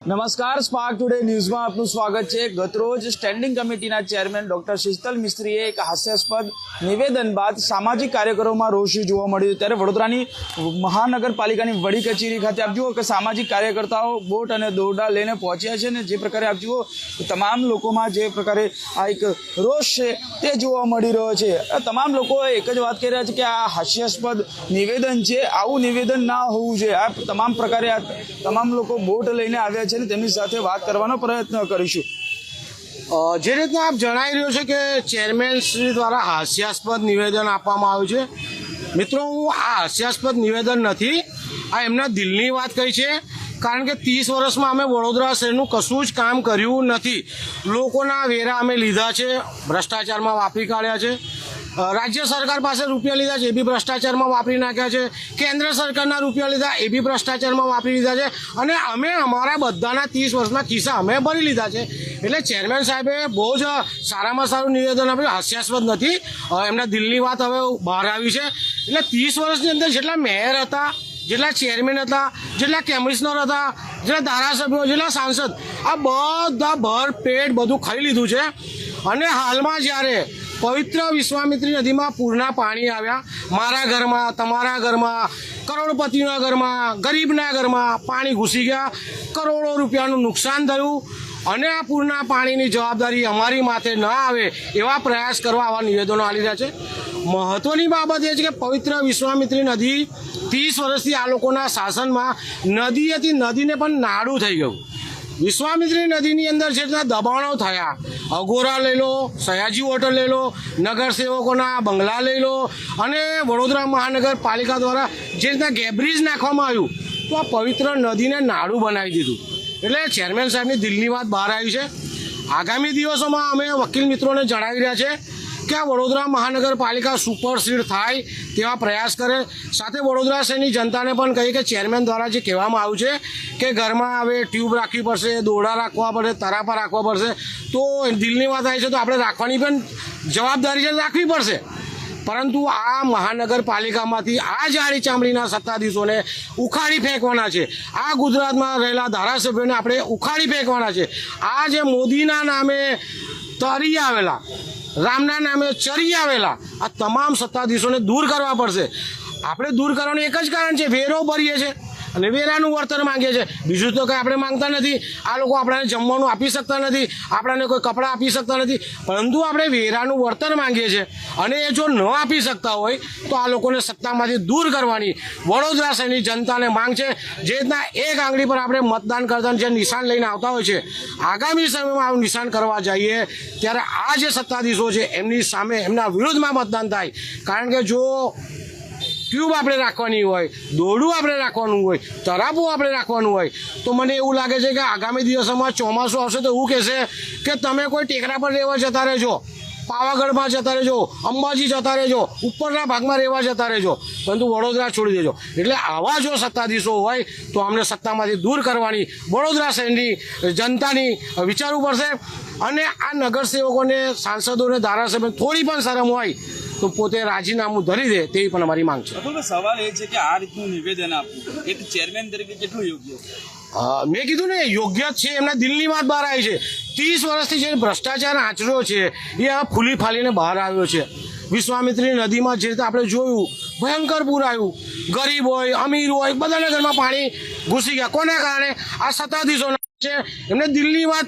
નમસ્કાર spark today ન્યૂઝમાં આપનું સ્વાગત છે. ગતરોજ સ્ટેન્ડિંગ કમિટીના ચેરમેન ડોક્ટર શીતલ મિસ્ત્રીએ એક હાસ્યાસ્પદ નિવેદન બાદ સામાજિક કાર્યકરોમાં રોષ જોવા મળ્યું. ત્યારે વડોદરાની મહાનગરપાલિકાની વડી કચેરી ખાતે આપ જુઓ કે સામાજિક કાર્યકર્તાઓ બોટ અને દોરડા લઈને પહોંચ્યા છે ને જે પ્રકારે આપ જુઓ, તમામ લોકોમાં જે પ્રકારે આ એક રોષ છે તે જોવા મળી રહ્યો છે. તમામ લોકો એક જ વાત કરી રહ્યા છે કે આ હાસ્યાસ્પદ નિવેદન છે. આવું નિવેદન ના હોવું જોઈએ. આ તમામ પ્રકારે આ તમામ લોકો બોટ લઈને આવ્યા છે ને તેમની સાથે વાત કરવાનો પ્રયત્ન કરીશું. જે રીતના આપ જણાવી રહ્યો છે કે ચેરમેન શ્રી દ્વારા હાસ્યાસ્પદ નિવેદન આપવામાં આવ્યું છે. મિત્રો, હું આ હાસ્યાસ્પદ નિવેદન નથી, આ એમના દિલની વાત કહી છે. કારણ કે ત્રીસ વર્ષમાં અમે વડોદરા શહેરનું કશું જ કામ કર્યું નથી. લોકોના વેરા અમે લીધા છે, ભ્રષ્ટાચારમાં વાપરી કાઢ્યા છે. રાજ્ય સરકાર પાસે રૂપિયા લીધા છે એ બી ભ્રષ્ટાચારમાં વાપરી નાખ્યા છે. કેન્દ્ર સરકારના રૂપિયા લીધા એ બી ભ્રષ્ટાચારમાં વાપરી લીધા છે. અને અમે અમારા બધાના ત્રીસ વર્ષના કિસ્સા અમે ભરી લીધા છે. એટલે ચેરમેન સાહેબે બહુ જ સારામાં સારું નિવેદન આપ્યું. હાસ્યાસ્પદ નથી. એમના દિલની વાત હવે બહાર આવી છે. એટલે ત્રીસ વર્ષની અંદર જેટલા મેયર હતા, જેટલા ચેરમેન હતા, જેટલા કમિશનર હતા, જેટલા ધારાસભ્યો, જેટલા સાંસદ, આ બધા ભરપેટ બધું ખાઈ લીધું છે. અને હાલમાં જ્યારે પવિત્ર વિશ્વામિત્રી નદીમાં પૂરના પાણી આવ્યા. મારા ઘરમાં, તમારા ઘરમાં, કરોડપતિના ઘરમાં, ગરીબના ઘરમાં પાણી ઘૂસી ગયા. કરોડો રૂપિયાનું નુકસાન થયું અને આ પૂરના પાણીની જવાબદારી અમારી માથે ન આવે એવા પ્રયાસ કરવા આવા નિવેદનો આવી રહ્યા છે. મહત્વની બાબત એ છે કે પવિત્ર વિશ્વામિત્રી નદી ત્રીસ વર્ષથી આ લોકોના શાસનમાં નદી હતી નદીને પણ નાડું થઈ ગયું. વિશ્વામિત્રી નદીની અંદર જે દબાણો થયા, અઘોરા લઈ લો, સયાજી હોટલ લઈ લો, નગરસેવકોના બંગલા લઈ લો, અને વડોદરા મહાનગરપાલિકા દ્વારા જે રીતના ગેબ્રિજ નાખવામાં આવ્યું, તો આ પવિત્ર નદીને નાડું બનાવી દીધું. એટલે ચેરમેન સાહેબની દિલની વાત બહાર આવી છે. આગામી દિવસોમાં અમે વકીલ મિત્રોને જણાવી રહ્યા છે કે વડોદરા મહાનગરપાલિકા સુપરસીડ થાય તેવા પ્રયાસ કરે? સાથે વડોદરા શહેરની જનતાને પણ કહીએ કે ચેરમેન દ્વારા જે કહેવામાં આવ્યું છે કે ઘરમાં હવે ટ્યુબ રાખવી પડશે, દોરડા રાખવા પડશે, તરાપા રાખવા પડશે, તો દિલની વાત આવી છે, તો આપણે રાખવાની પણ જવાબદારી છે, રાખવી પડશે. પરંતુ આ મહાનગરપાલિકામાંથી આ જાડી ચામડીના સત્તાધીશોને ઉખાડી ફેંકવાના છે. આ ગુજરાતમાં રહેલા ધારાસભ્યોને આપણે ઉખાડી ફેંકવાના છે. આ જે મોદીના નામે તરી આવેલા રામના નામે ચરી આવેલા. આ તમામ સત્તાધીશોને દૂર કરવા પડશે. આપણે દૂર કરવાનું એક જ કારણ છે, વેરો ભરીએ છે અને વેરાનું વળતર માંગીએ છે બીજું તો કંઈ આપણે માંગતા નથી. આ લોકો આપણને જમવાનું આપી શકતા નથી. આપણને કોઈ કપડાં આપી શકતા નથી. પરંતુ આપણે વેરાનું વળતર માંગીએ છીએ. અને એ જો ન આપી શકતા હોય, તો આ લોકોને સત્તામાંથી દૂર કરવાની વડોદરા શહેરની જનતાને માંગ છે. જે રીતના એક આંગળી પર આપણે મતદાન કરતા જે નિશાન લઈને આવતા હોય છે, આગામી સમયમાં આવું નિશાન કરવા જઈએ, ત્યારે આ જે સત્તાધીશો છે, એમની સામે એમના વિરુદ્ધમાં મતદાન થાય. કારણ કે જો ટ્યુબ આપણે રાખવાની હોય, દોરડું આપણે રાખવાનું હોય તરાબું આપણે રાખવાનું હોય, તો મને એવું લાગે છે કે આગામી દિવસોમાં ચોમાસું આવશે તો એવું કહેશે કે તમે કોઈ ટેકરા પર રહેવા જતા રહેજો, પાવાગઢમાં જતા રહેજો, અંબાજી જતા રહેજો, ઉપરના ભાગમાં રહેવા જતા રહેજો, પરંતુ વડોદરા છોડી દેજો. એટલે આવા જો સત્તાધીશો હોય, તો અમને સત્તામાંથી દૂર કરવાની વડોદરા શહેરની જનતાની વિચારવું પડશે અને આ નગરસેવકોને, સાંસદોને ધારાસભ્ય થોડી પણ શરમ હોય તો પોતે રાજીનામું ધરી દે તેવી પણ અમારી માંગ છે. સવાલ એ છે કે આ રીતનું નિવેદન આપવું એક ચેરમેન તરીકે કેટલું યોગ્ય મેં કીધું ને યોગ્ય જ છે એમના દિલની વાત બહાર આવી છે. ત્રીસ વર્ષથી જે ભ્રષ્ટાચાર આચર્યો છે એ આ ફૂલી ફાલીને બહાર આવ્યો છે. વિશ્વામિત્રી નદીમાં જે રીતે આપણે જોયું ભયંકર પૂર આવ્યું. ગરીબ હોય અમીર હોય બધાના ઘરમાં પાણી ઘૂસી ગયા. કોના કારણે? આ સત્તાધીશોના છે. એમને વાત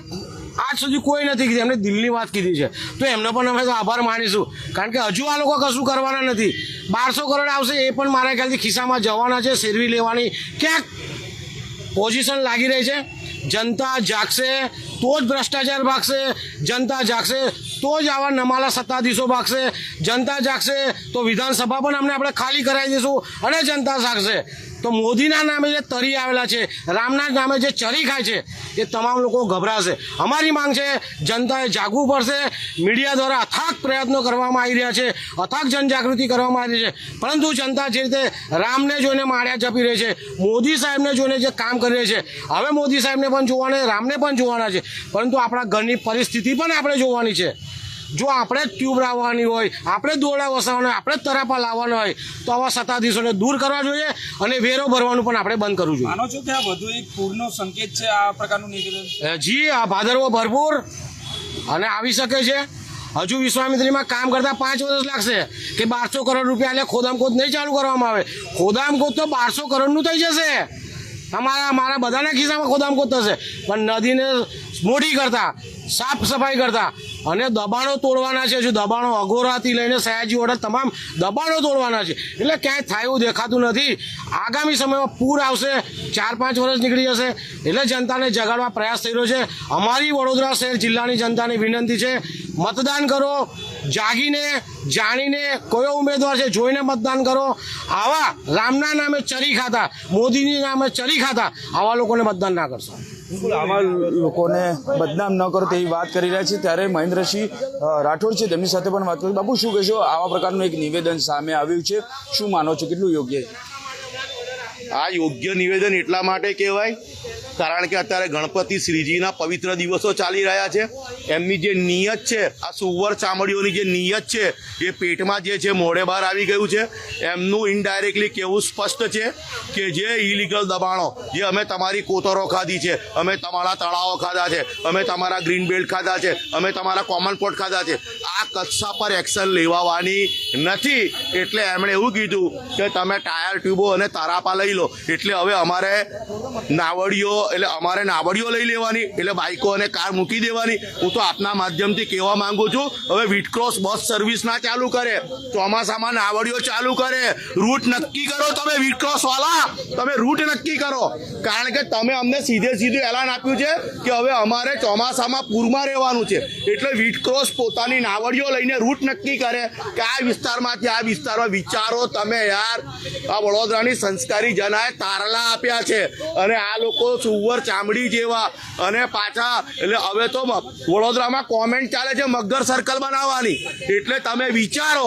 આજ સુધી કોઈ નથી કીધી. એમને દિલની વાત કીધી છે. તો એમનો પણ અમે તો આભાર માનીશું. કારણ કે હજુ આ લોકો કશું કરવાના નથી. બારસો કરોડ આવશે એ પણ મારા ખ્યાલથી ખિસ્સામાં જવાના છે, શેરવી લેવાની. ક્યાંક પોઝિશન લાગી રહી છે. જનતા જાગશે, તો જ ભ્રષ્ટાચાર ભાગશે. જનતા જાગશે, તો જ આવા નમાલા સત્તાધીશો ભાગશે. જનતા જાગશે, તો વિધાનસભા પણ અમને આપણે ખાલી કરાવી દઈશું અને જનતા જાગશે. તો મોદીના નામે જે તરી આવેલા છે રામના નામે જે ચરી ખાય છે, એ તમામ લોકો ગભરાશે. અમારી માંગ છે, જનતાએ જાગવું પડશે. મીડિયા દ્વારા અથાગ પ્રયત્નો કરવામાં આવી રહ્યા છે, અથાગ જનજાગૃતિ કરવામાં આવી રહી છે. પરંતુ જનતા જે રીતે રામને જોઈને માળ્યા જપી રહી છે, મોદી સાહેબને જોઈને જે કામ કરી રહી છે, હવે મોદી સાહેબને પણ જોવાના રામને પણ જોવાના છે. પરંતુ આપણા ઘરની પરિસ્થિતિ પણ આપણે જોવાની છે. જો આપણે જ ટ્યુબ લાવવાની હોય આપણે દોરડા વસાવવાના હોય આપણે જ તરાપા લાવવાના હોય તો આવા સત્તાધીશોને દૂર કરવા જોઈએ અને વેરો ભરવાનું પણ આપણે બંધ કરવું જોઈએ. માનો છો કે આ વધુ એક પૂરનો સંકેત છે આ પ્રકારનું નિવેદન જી આ ભાદરવો ભરપૂર અને આવી શકે છે. હજુ વિશ્વામિત્રીમાં કામ કરતા પાંચ વર્ષ લાગશે કે બારસો કરોડ રૂપિયા એટલે ખોદામખોદ નહીં ચાલુ કરવામાં આવે. ખોદામખોદ તો બારસો કરોડનું થઈ જશે. અમારા મારા બધાના ખિસ્સામાં ખોદામખોદ થશે. પણ નદીને મોટી કરતા, સાફ સફાઈ કરતા. અને દબાણો તોડવાના છે જો દબાણો અઘોરાથી લઈને સયાજી ઓર્ડર તમામ દબાણો તોડવાના છે. એટલે ક્યાંય થાય એવું દેખાતું નથી. આગામી સમયમાં પૂર આવશે, ચાર પાંચ વર્ષ નીકળી જશે. એટલે જનતાને જગાડવા પ્રયાસ થઈ રહ્યો છે. અમારી વડોદરા શહેર જિલ્લાની જનતાની વિનંતી છે, મતદાન કરો જાગીને જાણીને કયો ઉમેદવાર છે જોઈને મતદાન કરો. આવા રામના નામે ચરી ખાતા મોદીની નામે ચરી ખાતા આવા લોકોને મતદાન ના કરશો. આવા લોકોને બદનામ ન કરો તેવી વાત કરી રહ્યા છે. ત્યારે મહેન્દ્રસિંહ રાઠોડ છે તેમની સાથે પણ વાત કરી. બાપુ શું કહેશો? આવા પ્રકારનું એક નિવેદન સામે આવ્યું છે. શું માનો છો? કેટલું યોગ્ય છે? આ યોગ્ય નિવેદન એટલા માટે કહેવાય કારણ કે અત્યારે ગણપતિ શ્રીજીના પવિત્ર દિવસો ચાલી રહ્યા છે. એમની જે નિયત છે, આ સુવર ચામડીઓની જે નિયત છે, એ પેટમાં જે છે મોઢે બહાર આવી ગયું છે. એમનું ઇનડાયરેક્ટલી કેવું સ્પષ્ટ છે કે જે ઇલીગલ દબાણો, જે અમે તમારી કોતરો ખાધી છે, અમે તમારા તળાવો ખાધા છે, અમે તમારા ગ્રીન બેલ્ટ ખાધા છે, અમે તમારા કોમન પોટ ખાધા છે આ કક્ષા પર એક્શન લેવાવાની નથી. એટલે એમણે એવું કીધું કે તમે ટાયર ટ્યુબો અને તારાપા લઈ લો. એટલે હવે અમારે નાવડીઓ, એટલે અમારે નાવડીઓ લઈ લેવાની, એટલે બાઇકો અને કાર મૂકી દેવાની. હું તો આપના માધ્યમથી કહેવા માંગુ છું, હવે વિટક્રોસ બસ સર્વિસ ના ચાલુ કરે. ચોમાસામાં નાવડીઓ ચાલુ કરે. રૂટ નક્કી કરો તમે વિટક્રોસ વાળા તમે રૂટ નક્કી કરો. કારણ કે તમે અમને સીધે સીધું એલાન આપ્યું છે કે હવે અમારે ચોમાસામાં પૂરમાં રહેવાનું છે. એટલે વિટક્રોસ પોતાની નાવડીઓ લઈને રૂટ નક્કી કરે કે આ વિસ્તારમાંથી આ વિસ્તારમાં વિચારો તમે યાર. આ વડોદરાની સંસ્કારી જનાએ તારલા આપ્યા છે અને આ લોકો સુવર ચામડી જેવા અને પાછા એટલે હવે તો વડોદરામાં કોમેન્ટ ચાલે છે મગર સર્કલ બનાવવાની. એટલે તમે વિચારો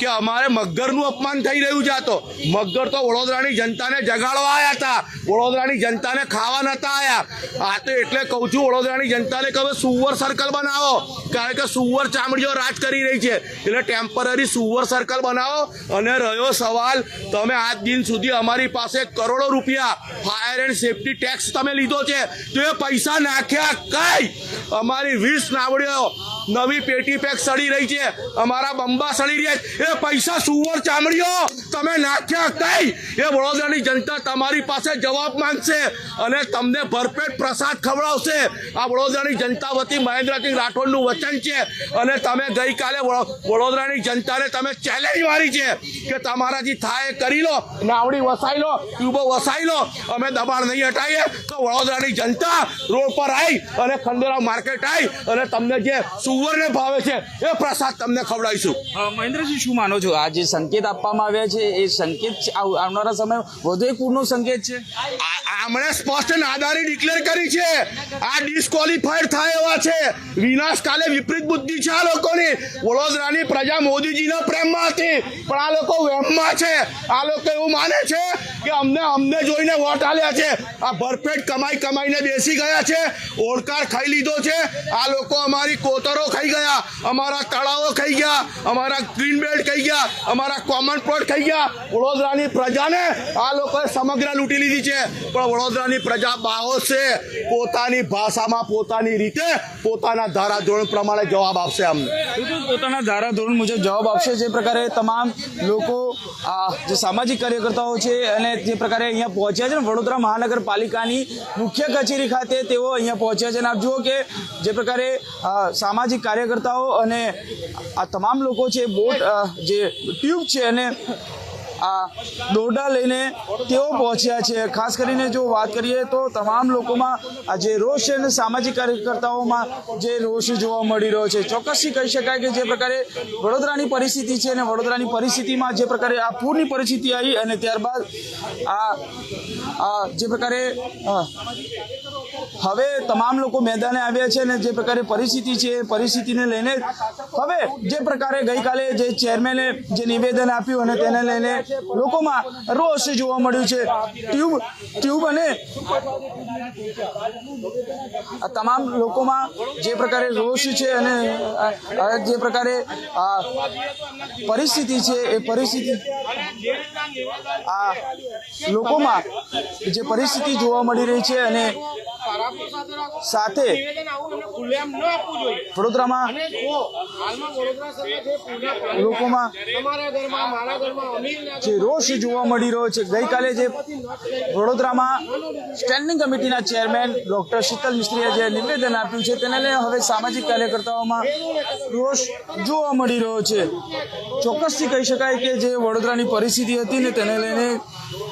કે અમારે મગરનું અપમાન થઈ રહ્યું છે તો. મગર તો વડોદરાની જનતાને જગાડવા આવ્યા હતા. વડોદરાની જનતાને ખાવા નતા આવ્યા આ તો એટલે કહું છું વડોદરાની જનતાને કે હવે સુવર સર્કલ બનાવો. કારણ કે સુવર ચામડીઓ રાજ કરી રહી છે. એટલે ટેમ્પરરી સુવર સર્કલ બનાવો અને રહ્યો સવાલ, તમે આજ દિન સુધી અમારી પાસે કરોડો રૂપિયા ફાયર એન્ડ સેફટી ટેક્સ તમે લીધો છે. તો એ પૈસા નાખ્યા કઈ? અમારી વીસ નાવડીઓ નવી પેટી પેક સડી રહી છે. અમારા બંબા સડી રહ્યા છે. એ પૈસા સુવર ચામડીઓ તમે નાખ્યા કઈ? એ વડોદરાની જનતા તમારી પાસે જવાબ માંગશે અને તમને ભરપેટ પ્રસાદ ખવડાવશે. આ વડોદરાની જનતા વતી મહેન્દ્રસિંહ રાઠોડનું વચન છે. અને તમે ગઈકાલે વડો- વડોદરાની જનતાને તમે ચેલેન્જ મારી છે કે તમારાથી થાય કરી લો, નાવડી વસાઈ લો ટ્યુબો વસાઈ લો, અમે દબાણ નહીં હટાવીએ તો વડોદરાની જનતા રોડ પર આવી અને ખંડેરાવ માર્કેટ આવી અને તમને જે સુવર્ણ ભાવે છે એ પ્રસાદ તમને ખવડાવીશું. મહેન્દ્રજી, શું માનો છો? આ જે સંકેત આપવામાં આવ્યા છે, એ સંકેત આવનારા સમય વધુ એક પૂરનો સંકેત છે? આ- આમણે સ્પષ્ટ નાદારી ડિક્લેર કરી છે. આ ડિસ્કોલિફાઈડ થાય એવા છે. વિનાશ કાલે વિપરીત બુદ્ધિ છે આ લોકોની. વડોદરાની પ્રજા મોદીજીના પ્રેમમાં હતી. પણ આ લોકો વહેમમાં છે. આ લોકો એવું માને છે કે અમને અમને જોઈને વોટ આલ્યા છે. આ ભરપેટ કમાઈ કમાઈને બેસી ગયા છે. ઓળકાર ખાઈ લીધો છે. આ લોકો અમારી કોતરો ખાઈ ગયા. અમારા તળાવો ખાઈ ગયા. અમારા ગ્રીન બેલ્ટ ખાઈ ગયા. અમારા કોમન પ્લોટ ખાઈ ગયા. વડોદરાની પ્રજાને આ લોકોએ સમગ્ર લૂંટી લીધી છે. પણ વડોદરાની પ્રજા બાહોશ છે. પોતાની ભાષામાં પોતાની રીતે પોતાના ધારાધોરણ પ્રમાણે જવાબ આપશે અમને. પોતાના ધારાધોરણ મુજબ જવાબ આપશે. જે પ્રકારે તમામ લોકો જે સામાજિક કાર્યકર્તાઓ છે અને જે પ્રકારે અહીંયા પહોંચ્યા છે ને વડોદરા મહાનગરપાલિકાની મુખ્ય કચેરી ખાતે તેઓ અહીંયા પહોંચ્યા છે. અને આપ જુઓ કે જે પ્રકારે સામાજિક કાર્યકર્તાઓ અને આ તમામ લોકો છે, બોટ જે ટ્યુબ છે અને આ દોરડા લઈને તેઓ પહોંચ્યા છે. ખાસ કરીને જો વાત કરીએ તો તમામ લોકોમાં આ જે રોષ છે અને સામાજિક કાર્યકર્તાઓમાં જે રોષ જોવા મળી રહ્યો છે. ચોક્કસથી કહી શકાય કે જે પ્રકારે વડોદરાની પરિસ્થિતિ છે અને વડોદરાની પરિસ્થિતિમાં જે પ્રકારે આ પૂરની પરિસ્થિતિ આવી અને ત્યારબાદ આ જે પ્રકારે હવે તમામ લોકો મેદાને આવ્યા છે અને જે પ્રકારે પરિસ્થિતિ છે, એ પરિસ્થિતિને લઈને હવે જે પ્રકારે ગઈકાલે જે ચેરમેને જે નિવેદન આપ્યું અને તેને લઈને લોકોમાં રોષ જોવા મળ્યું છે. ટ્યુબ ટ્યુબ અને આ તમામ લોકોમાં જે પ્રકારે રોષ છે અને જે પ્રકારે પરિસ્થિતિ છે, એ પરિસ્થિતિ આ લોકોમાં જે પરિસ્થિતિ જોવા મળી રહી છે અને સાથે વડોદરામાં લોકોમાં જે રોષ જોવા મળી રહ્યો છે. ગઈકાલે જે વડોદરામાં સ્ટેન્ડિંગ કમિટીના ચેરમેન ડોક્ટર શીતલ મિસ્ત્રીએ જે નિવેદન આપ્યું છે તેને લઈને હવે સામાજિક કાર્યકર્તાઓમાં રોષ જોવા મળી રહ્યો છે. ચોક્કસથી કહી શકાય કે જે વડોદરાની પરિસ્થિતિ હતી ને તેને લઈને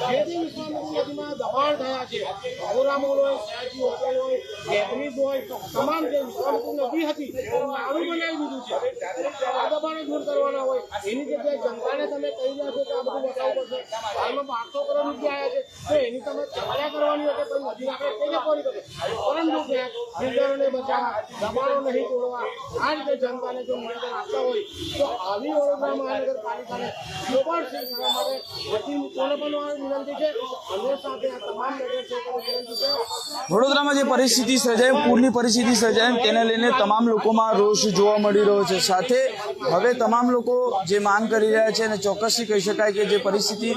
જે બી વિશ્વામિત્રી નદીમાં દબાણ થયા છે ગોરામોલ હોય સયાજી હોટેલ હોય કેથરીજ હોય તમામ જે વિશ્વામિત્રી નદી હતી નાડું બનાવી દીધું છે આ દબાણો દૂર કરવાના હોય એની જગ્યાએ જનતાને તમે કહી રહ્યા છો કે આ બધું બતાવવું પડશે હાલમાં બારસો કરોડ રૂપિયા આવ્યા છે તો એની તમે ચર્ચા કરવાની હોય તો નદી આપણે કઈ કોરી કરે પરંતુ બિલ્ડરોને બચાવવા દબાણો નહીં તોડવા. આ રીતે જનતાને જો નિવેદન આપતા હોય, તો આવી વડોદરા મહાનગરપાલિકાને ગ્લોબલ કરવા માટે વતી મિત્રોને પણ વિનંતી છે. અને સાથે આ તમામ નગરસેવકોને વિનંતી છે. વડોદરામાં જે પરિસ્થિતિ સર્જાય, પૂરની પરિસ્થિતિ સર્જાય તેને લઈને તમામ લોકોમાં રોષ જોવા મળી રહ્યો છે. સાથે હવે તમામ લોકો જે માંગ કરી રહ્યા છે અને ચોક્કસથી કહી શકાય કે જે પરિસ્થિતિ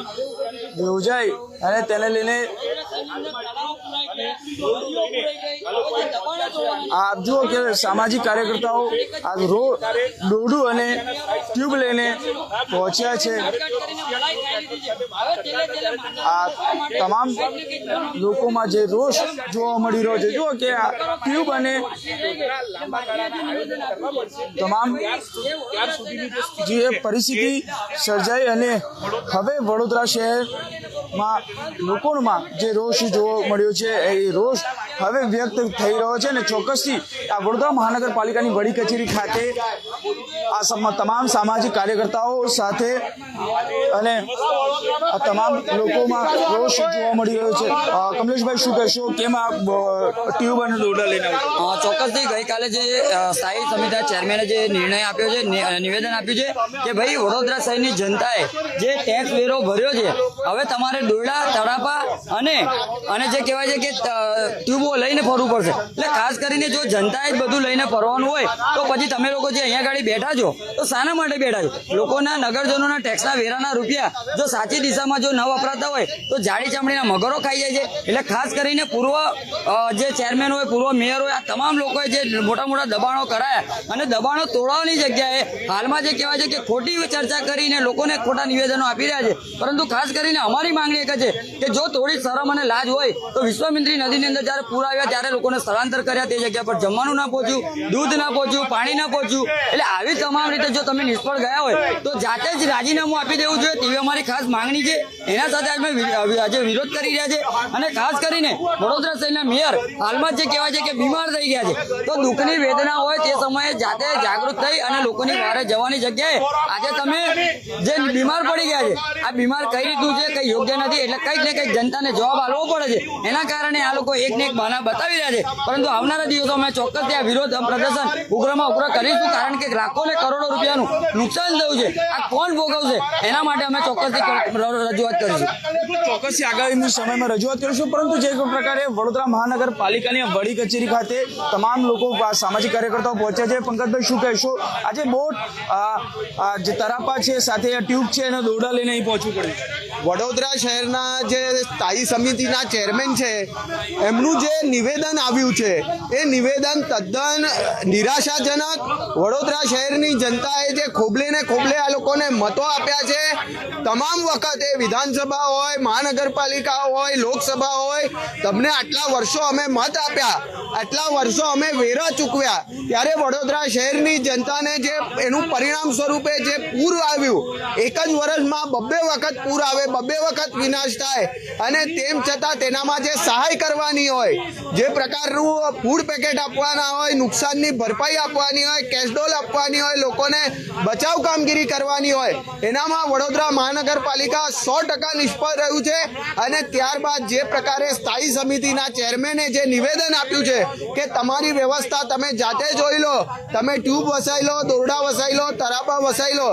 યોજાય અને તેને લઈને આપ જુઓ કે સામાજિક કાર્યકર્તાઓ આ રોડ દોરડું અને ટ્યુબ લઈને પહોંચ્યા છે. આ તમામ લોકોમાં જે રોષ જોવા મળી રહ્યો છે, જુઓ કે આ ટ્યુબ અને તમામ જે પરિસ્થિતિ સર્જાઈ અને હવે વડોદરા શહેરમાં લોકોમાં જે રોષ જોવા મળ્યો છે, એ રોષ હવે વ્યક્ત થઈ રહ્યો છે અને ચોક્કસથી આ વડોદરા મહાનગરપાલિકાની વડી કચેરી ખાતે આ તમામ સામાજિક કાર્યકર્તાઓ સાથે અને આ તમામ લોકોમાં રોષ જોવા મળી રહ્યો છે. કમલેશભાઈ, શું કહેશો? કેમ આ ટ્યુબ અને દોરડા લઈને ચોક્કસથી ગઈકાલે જે સ્થાયી સમિતિના ચેરમેને જે નિર્ણય આપ્યો છે નિવેદન આપ્યું છે કે ભાઈ વડોદરા શહેરની જનતાએ જે ટેક્સ વેરો ભર્યો છે, હવે તમારે દોરડા તળાપા અને અને જે કહેવાય છે કે ટ્યુબો લઈને ફરવું પડશે. એટલે ખાસ કરીને જો જનતાએ જ બધું લઈને ફરવાનું હોય, તો પછી તમે લોકો જે અહીંયા ગાડી બેઠા છો, તો શાના માટે બેઠા છો? લોકોના નગરજનોના ટેક્સના વેરાના રૂપિયા જો સાચી દિશામાં જો ન વપરાતા હોય, તો જાડી ચામડીના મગરો ખાઈ જાય છે. એટલે ખાસ કરીને પૂર્વ જે ચેરમેન હોય, પૂર્વ મેયર હોય, આ તમામ લોકોએ જે મોટા મોટા દબાણો કરાયા અને દબાણો તોડવાની જગ્યાએ હાલમાં જે કહેવાય છે કે ખોટી ચર્ચા કરીને લોકોને ખોટા નિવેદનો આપી રહ્યા છે. પરંતુ ખાસ કરીને અમારી માંગણી એક છે કે જો થોડી શરમ અને લાજ હોય તો વિશ્વામિત્રી નદીની અંદર જ્યારે પૂર આવ્યા ત્યારે લોકોને સ્થળાંતર કર્યા તે જગ્યા પર જમવાનું ના પહોંચ્યું, દૂધ ના પહોંચ્યું, પાણી ના પહોંચ્યું. એટલે આવી તમામ રીતે જો તમે નિષ્ફળ ગયા હોય તો જાતે જ રાજીનામું આપી દેવું જોઈએ તેવી અમારી ખાસ માંગણી છે. એના સાથે આજે આજે વિરોધ કરી રહ્યા છે અને ખાસ કરીને વડોદરા શહેરના મેયર હાલમાં જે કહેવાય છે કે બીમાર થઈ ગયા છે. તો દુઃખની વેદના હોય તે સમયે જાતે જાગૃત થઈ અને લોકોની વારે જવાની જગ્યાએ આજે તમે જે બીમાર પડી ગયા છે, આ બીમાર કઈ રીતનું છે, કઈ યોગ્ય નથી. એટલે કંઈક ને કંઈક જનતાને જવાબ આપવો પડે છે. એના કારણે આ લોકો એક ને એક બહાના બતાવી રહ્યા છે. પરંતુ આવનારા દિવસોમાં ચોક્કસ ત્યાં વિરોધ પ્રદર્શન ઉગ્રમાં ઉગ્ર કરીશું કારણ કે લાખો ને કરોડો રૂપિયાનું નુકસાન થયું છે. આ કોણ ભોગવશે? એના માટે અમે ચોક્કસથી રજૂઆત કરીશું. ચોક્કસથી આગામી સમયમાં રજૂઆત કરીશું. પરંતુ જે પ્રકારે વડોદરા મહાનગરપાલિકાની વડી કચેરી ખાતે તમામ લોકો સામાજિક કાર્યકર્તાઓ પહોંચ્યા છે. પંકજભાઈ શું કહેશો? આજે બોટ જે તરાપા છે સાથે ટ્યુબ છે એને દોરડા લઈને અહીં પહોંચવું પડ્યું વડોદરા શહેરના જે સ્થાયી સમિતિના ચેરમેન છે, એમનું જે નિવેદન આવ્યું છે, એ નિવેદન તદ્દન નિરાશાજનક. વડોદરા શહેરની જનતાએ જે ખોબલે ને ખોબલે આ લોકોને મતો આપ્યા છે, તમામ વખતે વિધાનસભા હોય, મહાનગરપાલિકા હોય, લોકસભા હોય, તમને આટલા વર્ષો અમે મત આપ્યા, આટલા વર્ષો અમે વેરા ચૂકવ્યા. ત્યારે વડોદરા શહેરની જનતાને જે એનું પરિણામ સ્વરૂપે જે પૂર આવ્યું, એક જ વર્ષમાં બબ્બે વખત પૂર આવે, બબ્બે વખત વિનાશ થાય. અને તેમ છતાં તેનામાં જે સહાય કરવાની હોય, જે પ્રકારનું ફૂડ પેકેટ આપવાના હોય, નુકસાનની ભરપાઈ આપવાની હોય કેશડોલ આપવાની હોય, લોકોને બચાવ કામગીરી કરવાની હોય, એનામાં વડોદરા મહાનગરપાલિકા સો ટકા નિષ્ફળ રહ્યું છે. અને ત્યારબાદ જે પ્રકારે સ્થાયી સમિતિના ચેરમેને જે નિવેદન આપ્યું છે કે તમારી વ્યવસ્થા તમે જાતે જોઈ લો, તમે ટ્યુબ વસાઈ લો, દોરડા વસાઈ લો, તરાપા વસાઈ લો,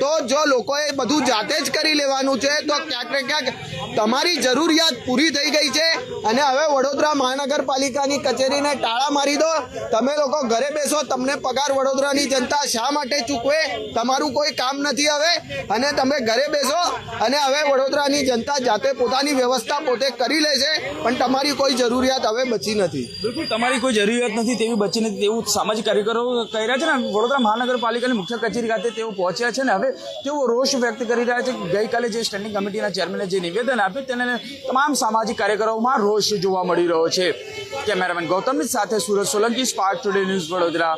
તો જો લોકોએ બધું જાતે જ કરી લેવાનું છે, તો ક્યાંક ને ક્યાંક Yeah. તમારી જરૂરિયાત પૂરી થઈ ગઈ છે અને હવે વડોદરા મહાનગરપાલિકાની કચેરીને ટાળા મારી દો. તમે લોકો ઘરે બેસો, તમને પગાર વડોદરાની જનતા શા માટે ચૂકવે? તમારું કોઈ કામ નથી હવે. અને તમે ઘરે બેસો અને હવે વડોદરાની જનતા જાતે પોતાની વ્યવસ્થા પોતે કરી લે છે, પણ તમારી કોઈ જરૂરિયાત હવે બચી નથી. બિલકુલ, તમારી કોઈ જરૂરિયાત નથી, તેવી બચી નથી. તેવું સામાજિક કાર્યકરો કહી રહ્યા છે ને, વડોદરા મહાનગરપાલિકાની મુખ્ય કચેરી ખાતે તેઓ પહોંચ્યા છે ને, હવે તેઓ રોષ વ્યક્ત કરી રહ્યા છે ગઈકાલે જે સ્ટેન્ડિંગ કમિટીના ચેરમેને જે નિવેદન આપ્યું તેને તમામ સામાજિક કાર્યક્રમોમાં રોષ જોવા મળી રહ્યો છે. કેમેરામેન ગૌતમની સાથે Suraj Solanki spark today news Vadodara.